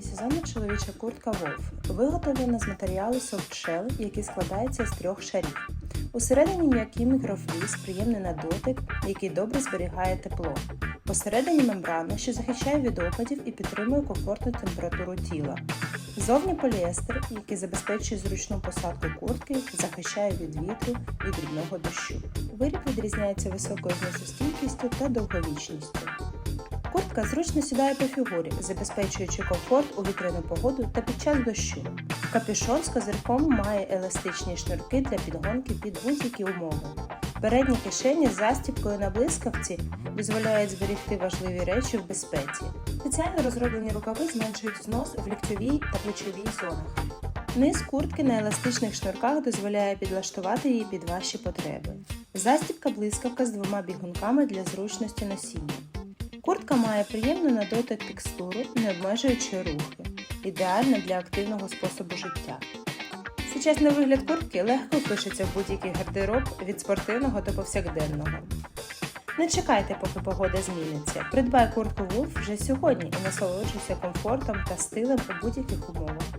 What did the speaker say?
Семисезонна чоловіча куртка Wolf виготовлена з матеріалу Soft Shell, який складається з трьох шарів. Усередині м'який мікрофліс, приємний на дотик, який добре зберігає тепло. Посередині мембрана, що захищає від опадів і підтримує комфортну температуру тіла. Зовні поліестер, який забезпечує зручну посадку куртки, захищає від вітру і дрібного дощу. Виріб відрізняється високою зносостійкістю та довговічністю. Куртка зручно сідає по фігурі, забезпечуючи комфорт у вітряну погоду та під час дощу. Капюшон з козирком має еластичні шнурки для підгонки під будь-які умови. Передні кишені з застібкою на блискавці дозволяють зберегти важливі речі в безпеці. Спеціально розроблені рукави зменшують знос в ліктьовій та плечовій зонах. Низ куртки на еластичних шнурках дозволяє підлаштувати її під ваші потреби. Застібка блискавка з двома бігунками для зручності носіння. Куртка має приємну на дотик текстуру, не обмежуючи рухи, ідеальна для активного способу життя. Сучасний вигляд куртки легко впишеться в будь-який гардероб від спортивного до повсякденного. Не чекайте, поки погода зміниться. Придбай куртку Wolf вже сьогодні і насолоджуйся комфортом та стилем у будь-яких умовах.